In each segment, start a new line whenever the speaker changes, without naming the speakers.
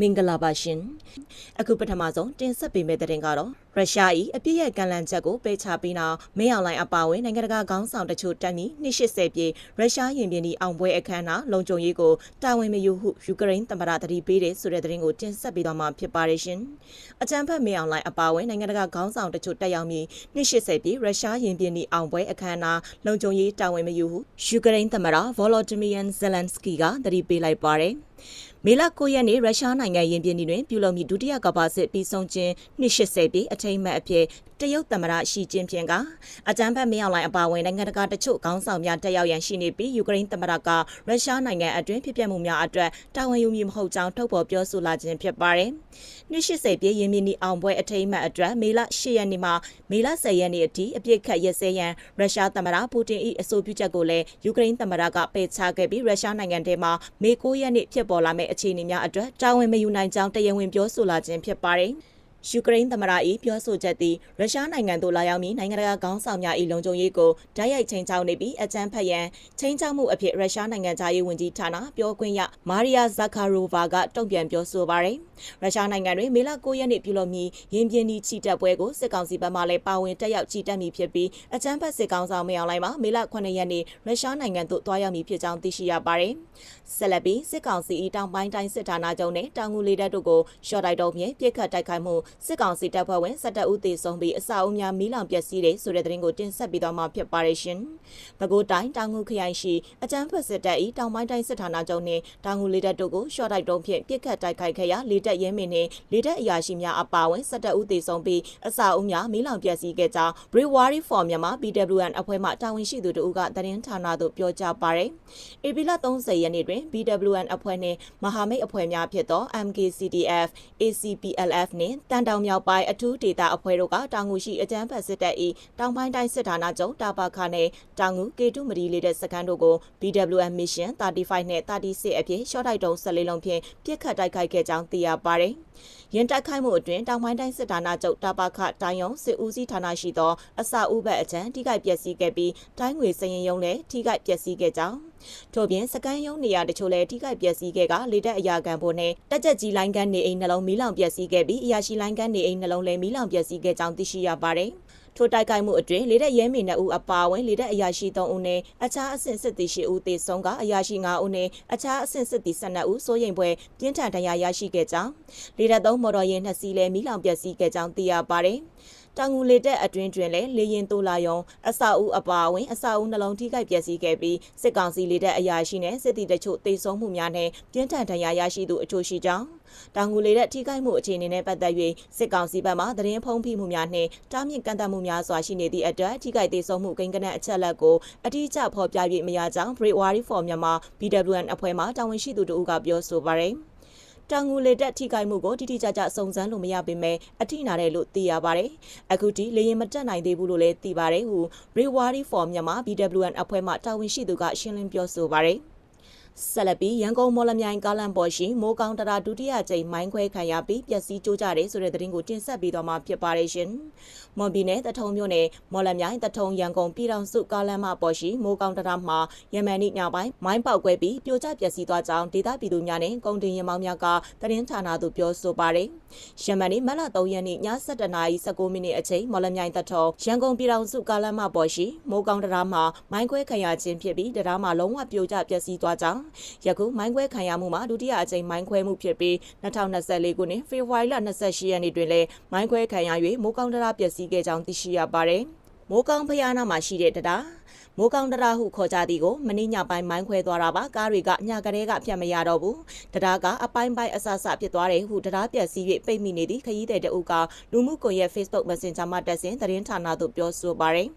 မင်္ဂလာပါရှင်အခုပထမဆုံးတင်ဆက်ပေးမယ့်သတင်းကတော့ရုရှား၏အပြည့်ရဲ့ကန့်လန့်ချက်ကိုပယ်ချပြီးနောက်မင်းအောင်လိုင်းအပါအဝင်နိုင်ငံတကာခေါင်းဆောင်တချို့တက်ပြီး280ပြည့်ရုရှားရင်ပြင်ဒီအောင်ပွဲအခမ်းအနားလုံခြုံရေးကိုတာဝန်မယူဟုယူကရိန်းသမ္မတတတိပေးတယ်ဆိုတဲ့သတင်းကိုတင်ဆက်ပေးသွားမှာဖြစ်ပါတယ်ရှင်အကြံဖက်မင်းအောင်လိုင်းအပါအဝင်နိုင်ငံတကာခေါင်းဆောင်တချို့တက်ရောက်ပြီး280ပြည့်ရုရှားရင်ပြင်ဒီအောင်ပွဲအခမ်းအနားလုံခြုံရေးတာဝန်မယူဟုယူကရိန်းသမ္မတဗောလိုဒီမီယန်ဇယ်လန်စကီကတတိပေးလိုက်ပါတယ် မေလ9ရက်နေ့ရုရှားနိုင်ငံရင်ပြင်တွင်ပြုလုပ်မည့်ဒုတိယကမ္ဘာစစ်ပြီးဆုံးခြင်း280ပြည့်အထိမ်းအမှတ်အဖြစ်တရုတ်သမ္မတရှီကျင်းဖျင်ကအကြမ်းဖက်မင်းအောင်လှိုင်အပါအဝင်နိုင်ငံတကာတချို့ခေါင်းဆောင်များတက်ရောက်ရန်ရှိနေပြီးယူကရိန်းသမ္မတကရုရှားနိုင်ငံအတွင်းဖြစ်ပျက်မှုများအတွက်တာဝန်ယူမည်မဟုတ်ကြောင်းထုတ်ဖော်ပြောဆိုလာခြင်းဖြစ်ပါတယ်။280ပြည့်ရင်မြင့်ဤအောင်ပွဲအထိမ်းအမှတ်အတွက်မေလ10ရက်နေ့မှမေလ10ရက်နေ့အထိအပြစ်ခတ်ရက်စဲရန်ရုရှားသမ္မတပူတင်၏အဆိုပြုချက်ကိုလည်းယူကရိန်းသမ္မတကပယ်ချခဲ့ပြီးရုရှားနိုင်ငံထဲမှာမေ9ရက်နေ့ဖြစ်ပေါ်လာမယ့်အခြေအနေများအတွက်တာဝန်မယူနိုင်ကြောင်းတရားဝင်ပြောဆိုလာခြင်းဖြစ်ပါတယ်။ ယူကရိန်းသမ္မတ၏ပြောဆိုချက်သည်ရုရှားနိုင်ငံသို့လာရောက်မည့်နိုင်ငံတကာခေါင်းဆောင်များ၏လုံခြုံရေးကိုဓာတ်ရိုက်ချိန်ချောက်နေပြီးအကြမ်းဖက်ရန်ချိန်ချောက်မှုအဖြစ်ရုရှားနိုင်ငံသားရေးဝန်ကြီးဌာနပြောခွင့်ရမာရီယာဇာခါရိုဗာကတုံ့ပြန်ပြောဆိုပါရယ်ရုရှားနိုင်ငံတွင်မေလ9ရက်နေ့ပြုလုပ်မည့်ရင်းပြင်းဒီချီတက်ပွဲကိုစစ်ကောင်စီဘက်မှလည်းပါဝင်တက်ရောက်ချီတက်မည်ဖြစ်ပြီးအကြမ်းဖက်စစ်ကောင်ဆောင်မအောင်လိုက်မှာမေလ9ရက်နေ့ရုရှားနိုင်ငံသို့တွားရောက်မည်ဖြစ်ကြောင်းသိရှိရပါရယ်ဆက်လက်ပြီးစစ်ကောင်စီ၏တောင်ပိုင်းတိုင်းစစ်ဌာနချုပ်နှင့်တောင်ငူလေတပ်တို့ကိုရှော့တိုက်တော်ဖြင့်ပြစ်ခတ်တိုက်ခိုက်မှုစစ်ကောင်စီတပ်ဖွဲ့ဝင်17ဦးသေဆုံးပြီးအစာအုပ်များမီးလောင်ပျက်စီးတယ်ဆိုတဲ့သတင်းကိုတင်ဆက်ပေးသွားမှာဖြစ်ပါတယ်ရှင်။ပဲခူးတိုင်းတောင်ငူခရိုင်ရှိအကြမ်းဖက်စစ်တပ်၏တောင်ပိုင်းတိုင်းစစ်ဌာနချုပ်နှင့်တောင်ငူလေတပ်တို့ကိုရှော့တိုက်တော်ဖြင့်ပြစ်ခတ်တိုက်ခိုက်ခဲ့ရာလေတပ်ရဲမင်းနှင့်လေတပ်အရာရှိများအပါအဝင်17ဦးသေဆုံးပြီးအစာအုပ်များမီးလောင်ပျက်စီးခဲ့ကြောင်း Brewery for Myanmar BWN အဖွဲ့မှတာဝန်ရှိသူတို့ကသတင်းဌာနသို့ပြောကြားပါရယ်။ဧပြီလ30ရက်နေ့တွင် BWN အဖွဲ့နှင့်မဟာမိတ်အဖွဲ့များဖြစ်သော MKCDF, ACPLF နှင့်တန်တောင်မြောက်ပိုင်းအထူးဒေသအဖွဲ့တို့ကတောင်ငူရှိအကြမ်းဖက်စစ်တပ်၏တောင်ပိုင်းတိုင်းစစ်ဌာနချုပ်တာပါခနှင့်တောင်ငူကေတုမရီလေးတဲ့စခန်းတို့ကို BWN Mission 35နဲ့36အဖြစ်ရှော့တိုက်တုံး14လုံးဖြင့်ပြစ်ခတ်တိုက်ခိုက်ခဲ့ကြောင်းသိရပါသည်။ရင်တိုက်ခိုက်မှုအတွင်းတောင်ပိုင်းတိုင်းစစ်ဌာနချုပ်တာပါခတိုင်းယုံစစ်ဦးစီးဌာနရှိသောအစအုပ်ဘက်အကြံထိခိုက်ပျက်စီးခဲ့ပြီးတိုင်းငွေစရင်ယုံလည်းထိခိုက်ပျက်စီးခဲ့ကြောင်း ထို့ပြင်စကန်ရုံးနေရာတချို့လည်းထိခိုက်ပျက်စီးခဲ့ကလေတက်အရာခံဖို့နဲ့တက်ကြက်ကြီးလိုင်းကန်းနေအိမ်နှလုံးမီးလောင်ပျက်စီးခဲ့ပြီးအရာရှိလိုင်းကန်းနေအိမ်နှလုံးလည်းမီးလောင်ပျက်စီးခဲ့ကြောင်းသိရှိရပါတယ်။ထိုတိုက်ခိုက်မှုအတွင်းလေတက်ရဲမီနှစ်ဦးအပါအဝင်လေတက်အရာရှိ3ဦးနဲ့အခြားအဆင့်စစ်သည်10ဦးသေဆုံးကအရာရှိ9ဦးနဲ့အခြားအဆင့်စစ်သည်12ဦးစိုးရိမ်ပွဲပြင်းထန်ဒဏ်ရာရရှိခဲ့ကြောင်းလေတက်သုံးမော်တော်ယာဉ်နှစ်စီးလည်းမီးလောင်ပျက်စီးခဲ့ကြောင်းသိရပါတယ်။ တောင်ငူလေတက်အတွင်းတွင်လည်းလေရင်တိုလာယုံအဆောက်အဦအပါအဝင်အဆောက်အဦနှလုံးထိခိုက်ပျက်စီးခဲ့ပြီးစစ်ကောင်စီလေတက်အရာရှိနဲ့စစ်တီတချို့တေဆုံးမှုများနဲ့ပြင်းထန်ဒဏ်ရာရရှိသူအချို့ရှိကြောင်းတောင်ငူလေတက်ထိခိုက်မှုအခြေအနေနဲ့ပတ်သက်၍စစ်ကောင်စီဘက်မှသတင်းဖုံးဖိမှုများနှင့်တားမြစ်ကန့်သတ်မှုများစွာရှိနေသည့်အတွက်ထိခိုက်ဒေဆုံးမှုကိန်းဂဏန်းအချက်လက်ကိုအတိအကျဖော်ပြ၍မရကြောင်း Break Wari for Myanmar BWN အဖွဲ့မှတာဝန်ရှိသူတို့ကပြောဆိုပါရယ်။ တောင်ငူလေတက်ထိခိုက်မှုကိုတိတိကျကျစုံစမ်းလို့မရပေမဲ့အထိနာတယ်လို့သိရပါတယ်။အခုထိလေရင်မတက်နိုင်သေးဘူးလို့လည်းသိပါတယ်ဟု Rewari for မြန်မာ BWN အဖွဲ့မှတာဝန်ရှိသူကရှင်းလင်းပြောဆိုပါတယ်။ ဆက်လက်ပြီးရန်ကုန်မော်လမြိုင်ကားလန်ပေါ်ရှိမိုးကောင်းတရာဒုတိယကြိမ်မိုင်းခွဲခံရပြီးပျက်စီးကျိုးကြတယ်ဆိုတဲ့သတင်းကိုတင်ဆက်ပေးသွားမှာဖြစ်ပါတယ်ရှင်။မွန်ပြည်နယ်တထုံမြို့နယ်မော်လမြိုင်တထုံရန်ကုန်ပြည်တော်စုကားလန်မပေါ်ရှိမိုးကောင်းတရာမှာယမန်နေ့ညပိုင်းမိုင်းပေါက်ကွဲပြီးပြိုကျပျက်စီးသွားကြောင်းဒေသပြည်သူများနဲ့ကုန်တင်ရမောင်းများကသတင်းဌာနသို့ပြောဆိုပါတယ်။ယမန်နေ့မလ3ရက်နေ့ည7:19မိနစ်အချိန်မော်လမြိုင်တထုံရန်ကုန်ပြည်တော်စုကားလန်မပေါ်ရှိမိုးကောင်းတရာမှာမိုင်းခွဲခံရခြင်းဖြစ်ပြီးတရားမှာလုံးဝပြိုကျပျက်စီးသွားကြောင်းယခုမိုင်းခွဲခံရမှုမှာဒုတိယအကြိမ်မိုင်းခွဲမှုဖြစ်ပြီး2024ခုနှစ်ဖေဖော်ဝါရီလ28ရက်နေ့တွင်လည်းမိုင်းခွဲခံရ၍မိုးကောင်းတရားပျက်စီးခဲ့ကြောင်းသိရှိရပါတယ်။ မိုးကောင်းဖျားနာမှာရှိတဲ့တရားမိုးကောင်းတရားဟုခေါ်ကြသည်ကိုမင်းညပိုင်းမိုင်းခွဲသွားတာပါကားတွေကညကလေးကဖြတ်မရတော့ဘူးတရားကအပိုင်းပိုင်းအဆအဆဖြစ်သွားတယ်ဟုတရားပြက်စီး၍ပိတ်မိနေသည့်ခရီးသည်တအုပ်ကလူမှုကွန်ရက် Facebook Messenger မှာတက်ဆင်သတင်းဌာနသို့ပြောဆိုပါရယ်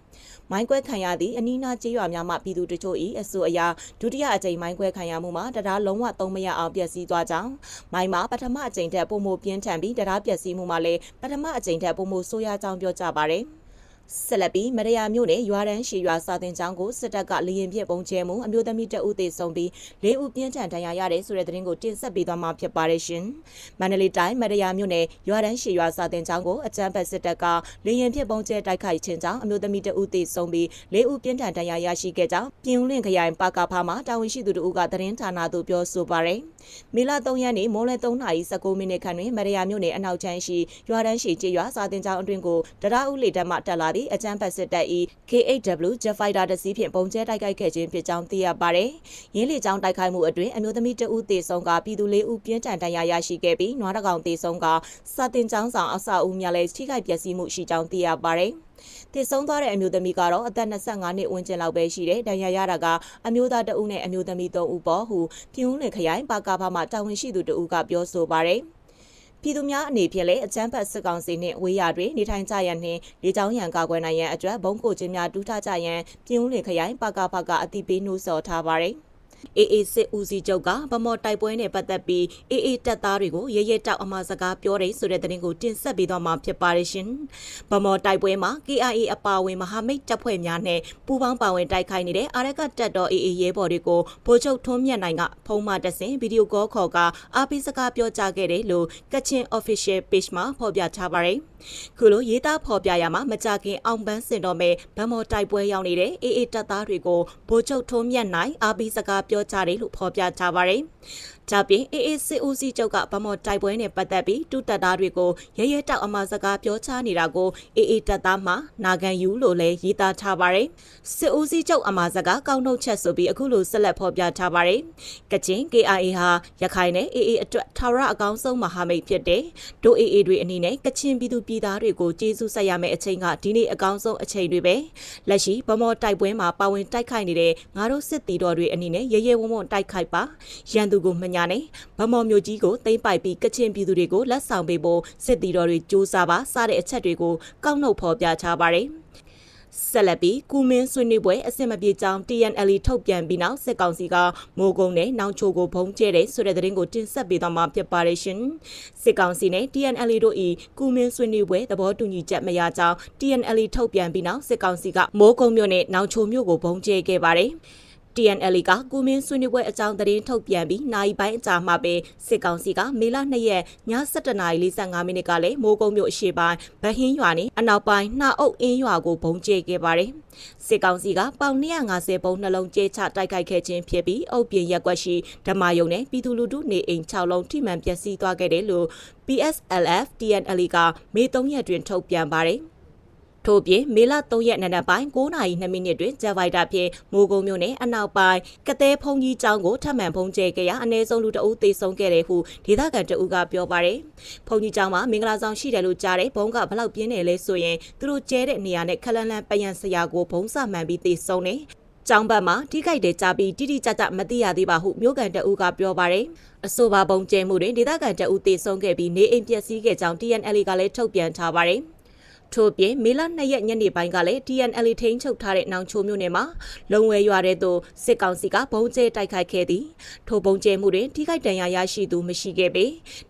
မိုင်းခွဲခံရသည့်အနီးနားကျေးရွာများမှပြည်သူတချို့၏အဆိုအရာဒုတိယအကြိမ်မိုင်းခွဲခံရမှုမှာတရားလုံးဝသုံးမရအောင်ပျက်စီးသွားကြောင်းမိုင်းမှာပထမအကြိမ်ထက်ပုံမပြင်းထန်ပြီးတရားပျက်စီးမှုမှာလည်းပထမအကြိမ်ထက်ပုံမဆိုးရကြောင်းပြောကြပါရယ် ဆက်လက်ပြီးမရယာမြို့နယ်ရွာတန်းရှီရွာစာတင်ကျောင်းကိုစစ်တပ်ကလေရင်ပြစ်ပုံကျဲမှုအမျိုးသမီးတအုပ်သေဆုံးပြီး၄ဦးပြင်းထန်ဒဏ်ရာရတယ်ဆိုတဲ့သတင်းကိုတင်ဆက်ပေးသွားမှာဖြစ်ပါတယ်ရှင်။မန္တလေးတိုင်းမရယာမြို့နယ်ရွာတန်းရှီရွာစာတင်ကျောင်းကိုအကြမ်းဖက်စစ်တပ်ကလေရင်ပြစ်ပုံကျဲတိုက်ခိုက်ခြင်းကြောင့်အမျိုးသမီးတအုပ်သေဆုံးပြီး၄ဦးပြင်းထန်ဒဏ်ရာရရှိခဲ့ကြောင်းပြည်ဦးလင့်ခရိုင်ပါကာဖာမှာတာဝန်ရှိသူတို့ကသတင်းဌာနသို့ပြောဆိုပါရယ်။မေလ3ရက်နေ့မိုးလယ်3:19မိနစ်ခန့်တွင်မရယာမြို့နယ်အနောက်ချမ်းရှိရွာတန်းရှီကျေးရွာစာတင်ကျောင်းအတွင်းကိုတရားဥလေတက်မှတက်လာသည့်အကြမ်းဖက်စစ်တပ်၏ KHW Jet Fighter တစ်စီးဖြင့်ပုံကျဲတိုက်ခိုက်ခဲ့ခြင်းဖြစ်ကြောင်းသိရပါတယ်။ရင်းလေကြောင်းတိုက်ခိုက်မှုအတွင်းအမျိုးသမီးတဦးသေဆုံးကပြည်သူ၄ဦးပြင်းထန်ဒဏ်ရာရရှိခဲ့ပြီးနွားတကောင်သေဆုံးကစာတင်ကျောင်းဆောင်အဆောက်အဦများလည်းထိခိုက်ပျက်စီးမှုရှိကြောင်းသိရပါတယ်။တည်ဆုံးသွားတဲ့အမျိုးသမီးကတော့အသက်25နှစ်ဝန်းကျင်လောက်ပဲရှိတယ်။ဒဏ်ရာရတာကအမျိုးသားတဦးနဲ့အမျိုးသမီး3ဦးပေါ့ဟုပြည်ဦးလင်ခရိုင်ပါကာဖမှတာဝန်ရှိသူတဦးကပြောဆိုပါရယ်။ ပြည်သူများအနေဖြင့်လည်းအကြမ်းဖက်စစ်ကောင်စီနှင့်ဝေးရတွင်နေထိုင်ကြရန်နှင့်လေကြောင်းရန်ကာကွယ်နိုင်ရန်အတွက်ဘုံကိုချင်းများတူးထားကြရန်ပြည်ဦးလင်ခရိုင်ပကပကအတိပေးနှိုးဆော်ထားပါသည် အေအေစစ်ဦးစီးချုပ်ကဗမော်တိုက်ပွဲနဲ့ပတ်သက်ပြီးအေအေတပ်သားတွေကိုရရဲတောက်အမှားစကားပြောတယ်ဆိုတဲ့သတင်းကိုတင်ဆက်ပေးသွားမှာဖြစ်ပါတယ်ရှင်။ဗမော်တိုက်ပွဲမှာ KIA အပါအဝင်မဟာမိတ်တပ်ဖွဲ့များနဲ့ပူးပေါင်းပါဝင်တိုက်ခိုက်နေတဲ့အာရကတပ်တော်အေအေရဲဘော်တွေကိုဗိုလ်ချုပ်ထွန်းမြတ်နိုင်ကဖုံးမတက်ဆင်ဗီဒီယိုကောခေါ်ကအားပေးစကားပြောကြားခဲ့တယ်လို့ကချင် official page မှာဖော်ပြထားပါတယ်။ ခုလိုရေးသားဖော်ပြရမှာမကြခင်အောင်ပန်းစင်တော်မဲ့ဗမော်တိုက်ပွဲရောက်နေတဲ့အေအေတပ်သားတွေကိုဗိုလ်ချုပ်ထွန်းမြတ်နိုင်အားပေးစကားပြောကြားတယ်လို့ဖော်ပြထားပါတယ်။ဒါပြင် AACOC ချုပ်ကဗမော်တိုက်ပွဲနဲ့ပတ်သက်ပြီးတူတပ်သားတွေကိုရရဲတောက်အမှားစကားပြောချနေတာကို AA တပ်သားမှနာခံယူလို့လည်းရေးသားထားပါတယ်။စစ်ဦးစီးချုပ်အမှားစကားကောက်နှုတ်ချက်ဆိုပြီးအခုလိုဆက်လက်ဖော်ပြထားပါတယ်။ကချင် KIA ဟာရခိုင်နဲ့ AA အတွက်ထာဝရအကောင်းဆုံးမဟာမိတ်ဖြစ်တယ်။ဒို AA တွေအနေနဲ့ကချင်ပြည်သူပြည်သားတွေကိုကျေးဇူးဆက်ရမယ့်အချိန်ကဒီနေ့အကောင်းဆုံးအချိန်တွေပဲ။လက်ရှိဗမော်တိုက်ပွဲမှာပါဝင်တိုက်ခိုက်နေတဲ့ငါတို့စစ်တီတော်တွေအနေနဲ့ရရဲဝုံဝုံတိုက်ခိုက်ပါ။ရန်သူကိုမညာနဲ့ဗမော်မျိုးကြီးကိုသိမ့်ပိုက်ပြီးကချင်ပြည်သူတွေကိုလက်ဆောင်ပေးဖို့စစ်တီတော်တွေစ조사ပါစတဲ့အချက်တွေကိုကောက်နှုတ်ဖော်ပြချပါတယ်ဆက်လက်ပြီးကုမင်းဆွေးနွေးပွဲအစစ်မပြေကြောင်း TNL ထုတ်ပြန်ပြီးနောက်စစ်ကောင်စီကမိုးကုံနဲ့နောင်ချိုကိုဖုံးကျဲတဲ့ဆိုတဲ့သတင်းကိုတင်ဆက်ပေးသွားမှာဖြစ်ပါတယ်ရှင်စစ်ကောင်စီနဲ့ TNL တို့ဤကုမင်းဆွေးနွေးပွဲသဘောတူညီချက်မရကြောင်း TNL ထုတ်ပြန်ပြီးနောက်စစ်ကောင်စီကမိုးကုံမြို့နဲ့နောင်ချိုမြို့ကိုဖုံးကျဲခဲ့ပါတယ် TNL ကကုမင်းဆွေးနွေးပွဲအကြောင်းသတင်းထုတ်ပြန်ပြီးနိုင်ပိုင်းအကြာမှပဲစစ်ကောင်စီကမေလ2ရက်ည7:45မိနစ်ကလည်းမိုးကုံမြို့အရှေ့ပိုင်းဗဟင်းရွာနဲ့အနောက်ပိုင်းနှာအုပ်အင်းရွာကိုဘုံကျဲခဲ့ပါတယ်။စစ်ကောင်စီကပေါင်250ပုံနှလုံးကျဲချတိုက်ခိုက်ခဲ့ခြင်းဖြစ်ပြီးအုပ်ပြင်ရက်ွက်ရှိဓမ္မယုံနဲ့ပြည်သူလူထုနေအိမ်6လုံးထိမှန်ပျက်စီးသွားခဲ့တယ်လို့ PSLF TNL ကမေ3ရက်တွင်ထုတ်ပြန်ပါတယ်။ ထို့ပြင်မေလ3ရက်နံနက်ပိုင်း9:02မိနစ်တွင်ဂျက်ဗိုက်တာဖြင့်မိုးကုံမြို့နယ်အနောက်ပိုင်းကတဲဖုံကြီးကျောင်းကိုထပ်မံဖုံးကျဲခဲ့ရာအနည်းဆုံးလူတအုပ်သေဆုံးခဲ့တယ်ဟုဒေသခံတအုပ်ကပြောပါတယ်။ဖုံကြီးကျောင်းမှာမင်္ဂလာဆောင်ရှိတယ်လို့ကြားတဲ့ဘုံကဘလောက်ပြင်းတယ်လဲဆိုရင်သူတို့ကျဲတဲ့နေရာနဲ့ခလန်းလန်းပယံဆရာကိုဘုံစမှန်ပြီးသေဆုံးတယ်။ကျောင်းဘက်မှာထိခိုက်တဲ့ကြပြီးတိတိကျကျမသိရသေးပါဟုမြို့ကန်တအုပ်ကပြောပါတယ်။အဆိုပါပုံကျဲမှုတွင်ဒေသခံတအုပ်သေဆုံးခဲ့ပြီးနေအိမ်ပျက်စီးခဲ့ကြောင်း TNL ကလည်းထုတ်ပြန်ထားပါတယ်။ ထို့ပြင်မေလ2ရက်ညနေပိုင်းကလည်း TNL ထိန်းချုပ်ထားတဲ့နောင်ချိုမြို့နယ်မှာလုံဝဲရွာတဲ့သို့စစ်ကောင်စီကဘုံကျဲတိုက်ခိုက်ခဲ့သည်ထိုဘုံကျဲမှုတွင်ထိခိုက်ဒဏ်ရာရရှိသူမရှိခဲ့ပေ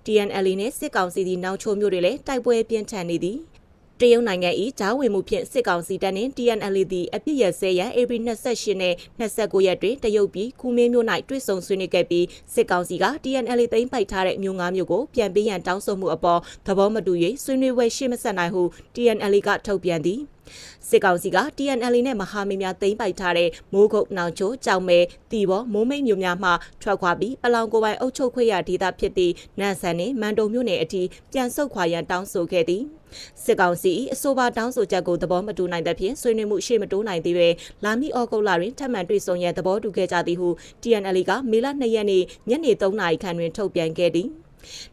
TNL နှင့်စစ်ကောင်စီသည်နောင်ချိုမြို့တွင်လည်းတိုက်ပွဲပြင်းထန်နေသည် တရုတ်နိုင်ငံ၏ဂျားဝင်မှုဖြင့်စစ်ကောင်စီတပ်နှင့် TNL သည်အပြစ်ရစဲရန် April 28နဲ့29ရက်တွင်တရုတ်ပြည်ကူမင်းမြို့၌တွေ့ဆုံဆွေးနွေးခဲ့ပြီးစစ်ကောင်စီက TNL သိမ်းပိုက်ထားတဲ့မြို့၅မြို့ကိုပြန်ပေးရန်တောင်းဆိုမှုအပေါ်သဘောမတူ၍ဆွေးနွေးပွဲရှေ့မဆက်နိုင်ဟု TNL ကထုတ်ပြန်သည် စစ်ကောင်စီက TNL နဲ့မဟာမိတ်များသိမ်းပိုက်ထားတဲ့မိုးကုတ်နောင်ချိုကြောင်မဲတီဘောမိုးမိတ်မြို့များမှထွက်ခွာပြီးပလောင်ကိုပိုင်အုပ်ချုပ်ခွင့်ရဒေသဖြစ်သည့်နန်ဆန်နှင့်မန်တုံမြို့နယ်အထိပြန်ဆုတ်ခွာရန်တောင်းဆိုခဲ့သည်စစ်ကောင်စီအဆိုပါတောင်းဆိုချက်ကိုသဘောမတူနိုင်တဲ့ဖြင့်ဆွေးနွေးမှုရှေ့မတိုးနိုင်သေးပဲလာမည့်ဩဂုတ်လတွင်ထပ်မံတွေ့ဆုံရန်သဘောတူခဲ့ကြသည်ဟု TNL ကမေလ2ရက်နေ့ညနေ3နာရီခန့်တွင်ထုတ်ပြန်ခဲ့သည်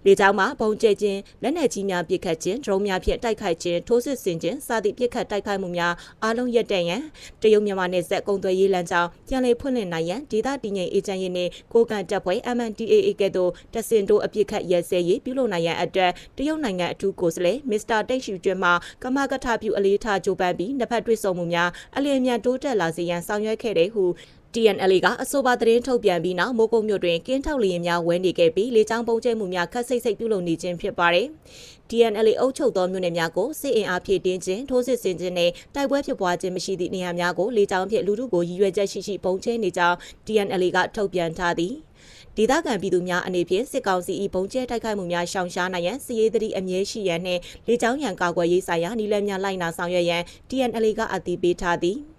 လေကြောင်းမှာပုံကျဲခြင်းလက်နက်ကြီးများပစ်ခတ်ခြင်းဒရုန်းများဖြင့်တိုက်ခိုက်ခြင်းထိုးစစ်ဆင်ခြင်းစသည့်ပစ်ခတ်တိုက်ခိုက်မှုများအားလုံးရပ်တန့်ရန်တရုတ်မြန်မာနယ်စပ်ကုန်သွယ်ရေးလမ်းကြောင်းပြန်လည်ဖွင့်လှစ်နိုင်ရန်ဒေသတည်ငြိမ်အေဂျင့်ရေးနှင့်ကိုကန်တပ်ဖွဲ့ MNDAA ကဲ့သို့တဆင်တိုးအပစ်ခတ်ရဲစဲရေးပြုလုပ်နိုင်ရန်အတွက်တရုတ်နိုင်ငံအထူးကိုယ်စားလှယ်မစ္စတာတိတ်ရှူကျွန်းမှကမကထပြုအလေးထားကြိုးပမ်းပြီးနှစ်ဖက်တွေ့ဆုံမှုများအလျင်မြန်တိုးတက်လာစေရန်ဆောင်ရွက်ခဲ့တယ်ဟု TNL ကအဆိုပါသတင်းထုတ်ပြန်ပြီးနောက်မိုးကုတ်မြို့တွင်ကင်းထောက်လျင်များဝဲနေခဲ့ပြီးလေကြောင်းပုံကျဲမှုများခက်စိတ်စိတ်ပြုလုပ်နေခြင်းဖြစ်ပါတယ်။ TNL အုပ်ချုပ်သောမြို့နယ်များကိုစစ်အင်အားဖြည့်တင်းခြင်းထိုးစစ်ဆင်ခြင်းနဲ့တိုက်ပွဲဖြစ်ပွားခြင်းမရှိသည့်နေရာများကိုလေကြောင်းဖြင့်လူထုကိုရည်ရွယ်ချက်ရှိရှိပုံကျဲနေကြောင်း TNL ကထုတ်ပြန်ထားသည်။ဒေသခံပြည်သူများအနေဖြင့်စစ်ကောင်စီ၏ဘုံကျဲတိုက်ခိုက်မှုများရှောင်ရှားနိုင်ရန်စီရေးသတိအမြဲရှိရန်နှင့်လေကြောင်းရန်ကာကွယ်ရေးဆိုင်ရာနည်းလမ်းများလိုက်နာဆောင်ရွက်ရန် TNL ကအတည်ပြုထားသည်။